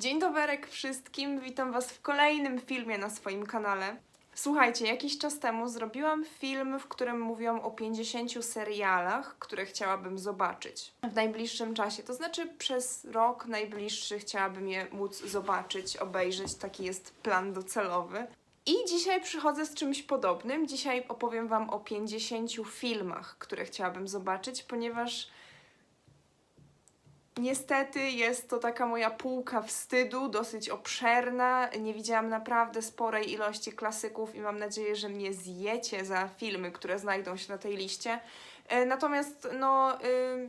Dzień doberek wszystkim, witam Was w kolejnym filmie na swoim kanale. Słuchajcie, jakiś czas temu zrobiłam film, w którym mówiłam o 50 serialach, które chciałabym zobaczyć w najbliższym czasie. To znaczy przez rok najbliższy chciałabym je móc zobaczyć, obejrzeć. Taki jest plan docelowy. I dzisiaj przychodzę z czymś podobnym. Dzisiaj opowiem Wam o 50 filmach, które chciałabym zobaczyć, ponieważ Niestety jest to taka moja półka wstydu, dosyć obszerna. Nie widziałam naprawdę sporej ilości klasyków i mam nadzieję, że mnie zjecie za filmy, które znajdą się na tej liście. E, Natomiast no, y,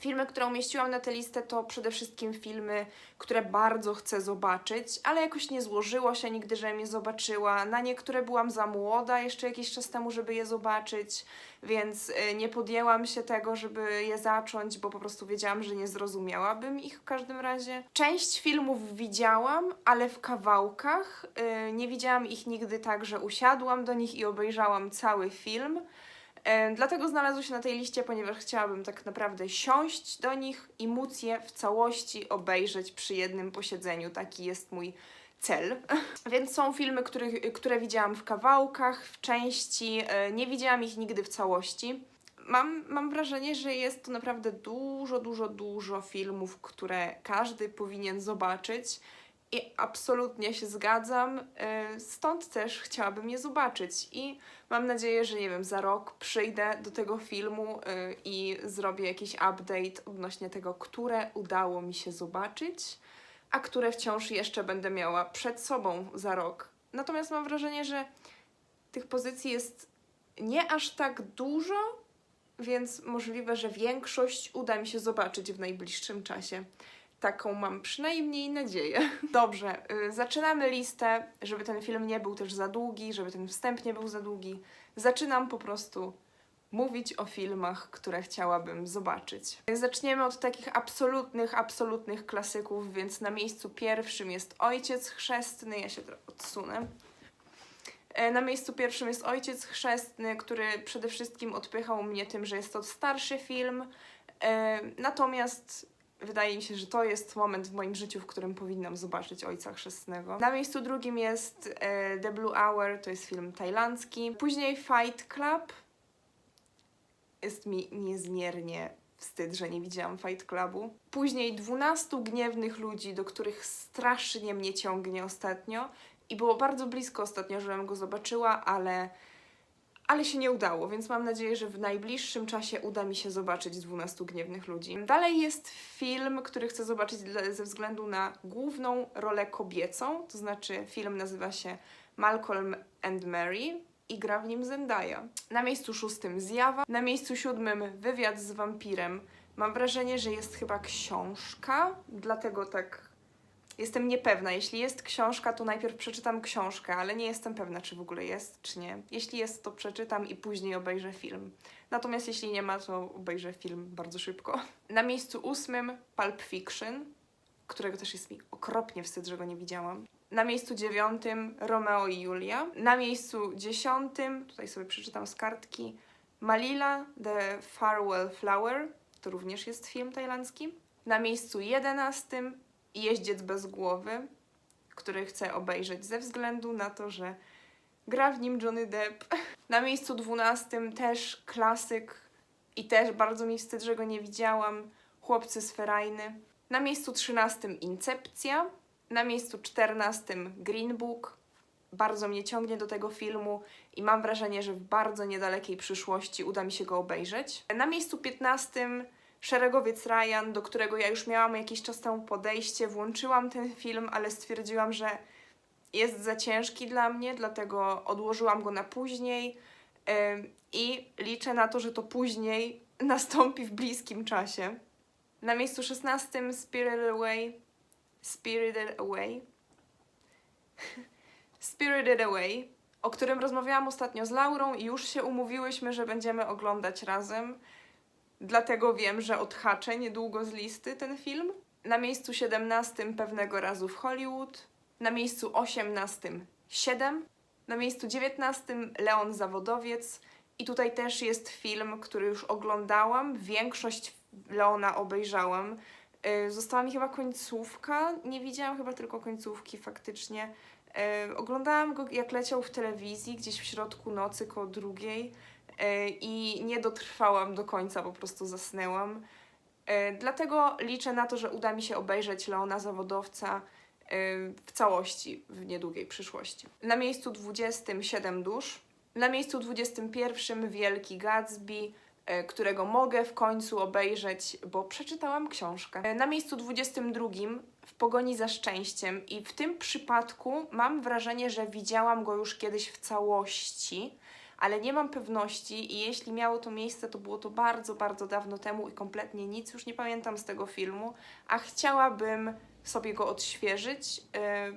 filmy, które umieściłam na tę listę, to przede wszystkim filmy, które bardzo chcę zobaczyć, ale jakoś nie złożyło się nigdy, żebym je zobaczyła. Na niektóre byłam za młoda jeszcze jakiś czas temu, żeby je zobaczyć, więc y, nie podjęłam się tego, żeby je zacząć, bo po prostu wiedziałam, że nie zrozumiałabym ich w każdym razie. Część filmów widziałam, ale w kawałkach. Y, Nie widziałam ich nigdy tak, że usiadłam do nich i obejrzałam cały film. Dlatego znalazły się na tej liście, ponieważ chciałabym tak naprawdę siąść do nich i móc je w całości obejrzeć przy jednym posiedzeniu. Taki jest mój cel. Więc są filmy, których, które widziałam w kawałkach, w części. e, Nie widziałam ich nigdy w całości. Mam, mam wrażenie, że jest to naprawdę dużo, dużo, dużo filmów, które każdy powinien zobaczyć. I absolutnie się zgadzam, e, stąd też chciałabym je zobaczyć. I mam nadzieję, że nie wiem, za rok przyjdę do tego filmu e, i zrobię jakiś update odnośnie tego, które udało mi się zobaczyć, a które wciąż jeszcze będę miała przed sobą za rok. Natomiast mam wrażenie, że tych pozycji jest nie aż tak dużo, więc możliwe, że większość uda mi się zobaczyć w najbliższym czasie. Taką mam przynajmniej nadzieję. Dobrze, y, zaczynamy listę, żeby ten film nie był też za długi, żeby ten wstęp nie był za długi. Zaczynam po prostu mówić o filmach, które chciałabym zobaczyć. Zaczniemy od takich absolutnych, absolutnych klasyków, więc na miejscu pierwszym jest Ojciec Chrzestny. Ja się odsunę. E, Na miejscu pierwszym jest Ojciec Chrzestny, który przede wszystkim odpychał mnie tym, że jest to starszy film. E, Natomiast wydaje mi się, że to jest moment w moim życiu, w którym powinnam zobaczyć Ojca Chrzestnego. Na miejscu drugim jest e, The Blue Hour, to jest film tajlandzki. Później Fight Club. Jest mi niezmiernie wstyd, że nie widziałam Fight Clubu. Później 12 gniewnych ludzi, do których strasznie mnie ciągnie ostatnio. I było bardzo blisko ostatnio, żebym go zobaczyła, ale, ale się nie udało, więc mam nadzieję, że w najbliższym czasie uda mi się zobaczyć 12 gniewnych ludzi. Dalej jest film, który chcę zobaczyć ze względu na główną rolę kobiecą, to znaczy film nazywa się Malcolm and Mary i gra w nim Zendaya. Na miejscu szóstym Zjawa, na miejscu siódmym Wywiad z wampirem. Mam wrażenie, że jest chyba książka, dlatego tak Jestem niepewna. Jeśli jest książka, to najpierw przeczytam książkę, ale nie jestem pewna, czy w ogóle jest, czy nie. Jeśli jest, to przeczytam i później obejrzę film. Natomiast jeśli nie ma, to obejrzę film bardzo szybko. Na miejscu ósmym Pulp Fiction, którego też jest mi okropnie wstyd, że go nie widziałam. Na miejscu dziewiątym Romeo i Julia. Na miejscu dziesiątym, tutaj sobie przeczytam z kartki, Malila The Farewell Flower, to również jest film tajlandzki. Na miejscu jedenastym Jeździec bez głowy, który chcę obejrzeć ze względu na to, że gra w nim Johnny Depp. Na miejscu dwunastym też klasyk i też bardzo mi wstyd, że go nie widziałam. Chłopcy z Ferajny. Na miejscu trzynastym Incepcja. Na miejscu czternastym Green Book. Bardzo mnie ciągnie do tego filmu i mam wrażenie, że w bardzo niedalekiej przyszłości uda mi się go obejrzeć. Na miejscu piętnastym Szeregowiec Ryan, do którego ja już miałam jakiś czas temu podejście, włączyłam ten film, ale stwierdziłam, że jest za ciężki dla mnie, dlatego odłożyłam go na później i liczę na to, że to później nastąpi w bliskim czasie. Na miejscu 16 Spirited Away. Spirited Away. Spirited Away, o którym rozmawiałam ostatnio z Laurą i już się umówiłyśmy, że będziemy oglądać razem. Dlatego wiem, że odhaczę niedługo z listy ten film. Na miejscu 17 pewnego razu w Hollywood. Na miejscu 18 7. Na miejscu 19 Leon Zawodowiec. I tutaj też jest film, który już oglądałam. Większość Leona obejrzałam. E, Została mi chyba końcówka. Nie widziałam chyba tylko końcówki faktycznie. E, Oglądałam go jak leciał w telewizji, gdzieś w środku nocy koło drugiej i nie dotrwałam do końca, po prostu zasnęłam. E, Dlatego liczę na to, że uda mi się obejrzeć Leona Zawodowca e, w całości w niedługiej przyszłości. Na miejscu 27 dusz. Na miejscu 21 Wielki Gatsby, e, którego mogę w końcu obejrzeć, bo przeczytałam książkę. E, Na miejscu 22 W pogoni za szczęściem i w tym przypadku mam wrażenie, że widziałam go już kiedyś w całości, ale nie mam pewności i jeśli miało to miejsce, to było to bardzo, bardzo dawno temu i kompletnie nic już nie pamiętam z tego filmu, a chciałabym sobie go odświeżyć, e,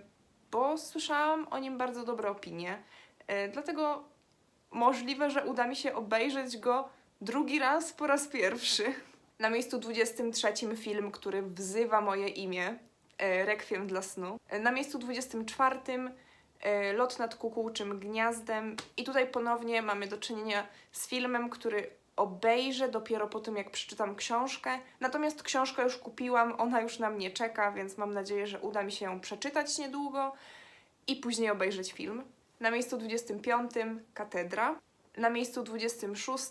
bo słyszałam o nim bardzo dobre opinie. E, Dlatego możliwe, że uda mi się obejrzeć go drugi raz po raz pierwszy. Na miejscu 23 film, który wzywa moje imię, e, Rekwiem dla snu. Na miejscu 24 e, Lot nad kukułczym gniazdem i tutaj ponownie mamy do czynienia z filmem, który obejrzę dopiero po tym, jak przeczytam książkę. Natomiast książkę już kupiłam, ona już na mnie czeka, więc mam nadzieję, że uda mi się ją przeczytać niedługo i później obejrzeć film. Na miejscu 25 Katedra. Na miejscu 26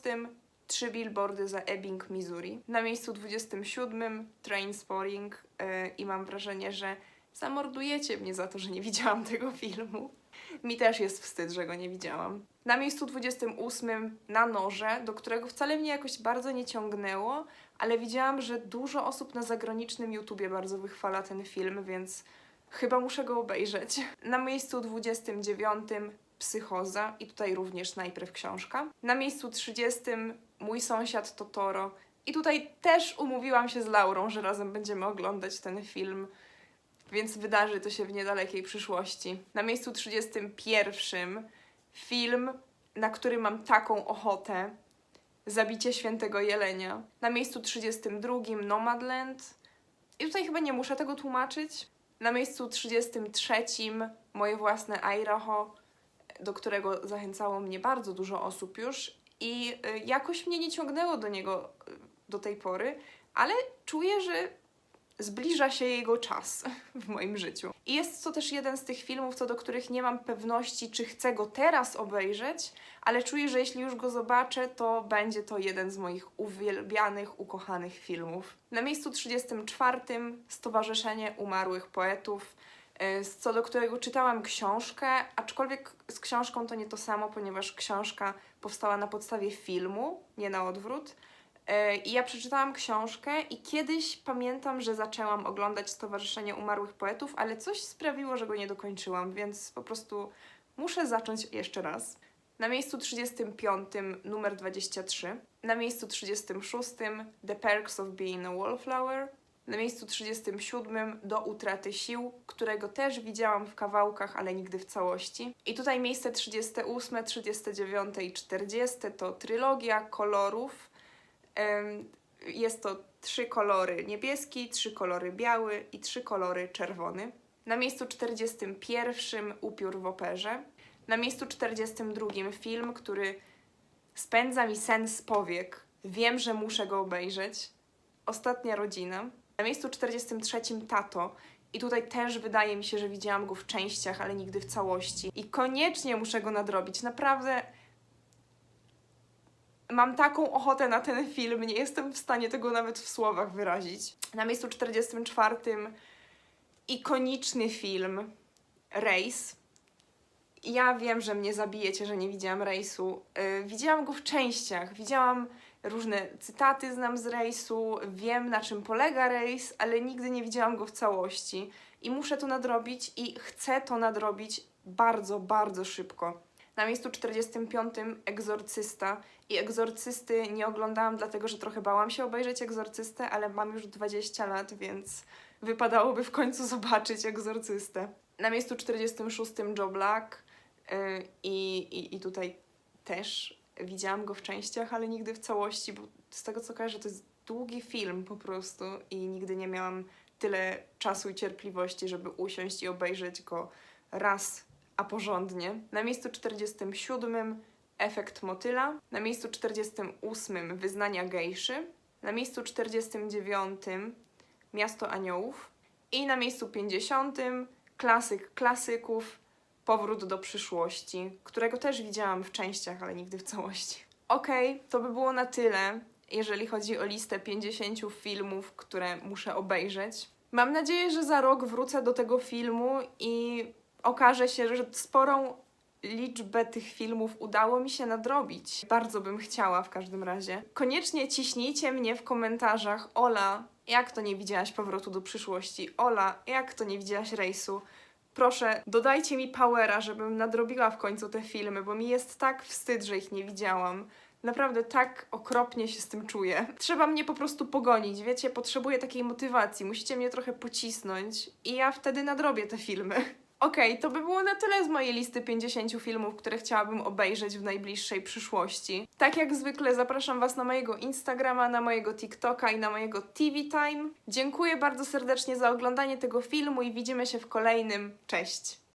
Trzy billboardy za Ebbing, Missouri. Na miejscu 27 Trainspotting yy, i mam wrażenie, że zamordujecie mnie za to, że nie widziałam tego filmu. Mi też jest wstyd, że go nie widziałam. Na miejscu 28 Na noże, do którego wcale mnie jakoś bardzo nie ciągnęło, ale widziałam, że dużo osób na zagranicznym YouTubie bardzo wychwala ten film, więc chyba muszę go obejrzeć. Na miejscu 29 Psychoza i tutaj również najpierw książka. Na miejscu 30 Mój sąsiad Totoro i tutaj też umówiłam się z Laurą, że razem będziemy oglądać ten film, więc wydarzy to się w niedalekiej przyszłości. Na miejscu 31 film, na który mam taką ochotę. Zabicie świętego jelenia. Na miejscu 32 Nomadland. I tutaj chyba nie muszę tego tłumaczyć. Na miejscu 33 moje własne Idaho, do którego zachęcało mnie bardzo dużo osób już i y, jakoś mnie nie ciągnęło do niego y, do tej pory, ale czuję, że zbliża się jego czas w moim życiu. I jest to też jeden z tych filmów, co do których nie mam pewności, czy chcę go teraz obejrzeć, ale czuję, że jeśli już go zobaczę, to będzie to jeden z moich uwielbianych, ukochanych filmów. Na miejscu 34 Stowarzyszenie Umarłych Poetów, y, co do którego czytałam książkę, aczkolwiek z książką to nie to samo, ponieważ książka powstała na podstawie filmu, nie na odwrót. E, I ja przeczytałam książkę i kiedyś pamiętam, że zaczęłam oglądać Stowarzyszenie Umarłych Poetów, ale coś sprawiło, że go nie dokończyłam, więc po prostu muszę zacząć jeszcze raz. Na miejscu 35 numer 23, na miejscu 36 The Perks of Being a Wallflower, na miejscu 37 Do utraty sił, którego też widziałam w kawałkach, ale nigdy w całości. I tutaj miejsce 38, 39 i 40 to trylogia kolorów. Jest to trzy kolory niebieski, trzy kolory biały i trzy kolory czerwony. Na miejscu 41 Upiór w operze. Na miejscu 42 film, który spędza mi sen powiek. Wiem, że muszę go obejrzeć. Ostatnia rodzina. Na miejscu 43 Tato. I tutaj też wydaje mi się, że widziałam go w częściach, ale nigdy w całości. I koniecznie muszę go nadrobić. Naprawdę mam taką ochotę na ten film, nie jestem w stanie tego nawet w słowach wyrazić. Na miejscu 44 ikoniczny film Race. Ja wiem, że mnie zabijecie, że nie widziałam rejsu. Yy, widziałam go w częściach, widziałam różne cytaty znam z rejsu, wiem na czym polega rejs, ale nigdy nie widziałam go w całości. I muszę to nadrobić i chcę to nadrobić bardzo, bardzo szybko. Na miejscu 45 Egzorcysta i Egzorcysty nie oglądałam dlatego, że trochę bałam się obejrzeć Egzorcystę, ale mam już 20 lat, więc wypadałoby w końcu zobaczyć Egzorcystę. Na miejscu 46 Joe Black yy, i, i, i tutaj też widziałam go w częściach, ale nigdy w całości, bo z tego co kojarzę, to jest długi film po prostu i nigdy nie miałam tyle czasu i cierpliwości, żeby usiąść i obejrzeć go raz, a porządnie. Na miejscu 47 Efekt motyla, na miejscu 48 Wyznania gejszy, na miejscu 49 Miasto Aniołów. I na miejscu 50 klasyk klasyków Powrót do przyszłości, którego też widziałam w częściach, ale nigdy w całości. Okej, to by było na tyle, jeżeli chodzi o listę 50 filmów, które muszę obejrzeć. Mam nadzieję, że za rok wrócę do tego filmu i okaże się, że sporą liczbę tych filmów udało mi się nadrobić. Bardzo bym chciała w każdym razie. Koniecznie ciśnijcie mnie w komentarzach. Ola, jak to nie widziałaś powrotu do przyszłości? Ola, jak to nie widziałaś rejsu? Proszę, dodajcie mi powera, żebym nadrobiła w końcu te filmy, bo mi jest tak wstyd, że ich nie widziałam. Naprawdę tak okropnie się z tym czuję. Trzeba mnie po prostu pogonić, wiecie? Potrzebuję takiej motywacji. Musicie mnie trochę pocisnąć i ja wtedy nadrobię te filmy. Okej, to by było na tyle z mojej listy 50 filmów, które chciałabym obejrzeć w najbliższej przyszłości. Tak jak zwykle zapraszam Was na mojego Instagrama, na mojego TikToka i na mojego TV Time. Dziękuję bardzo serdecznie za oglądanie tego filmu i widzimy się w kolejnym. Cześć!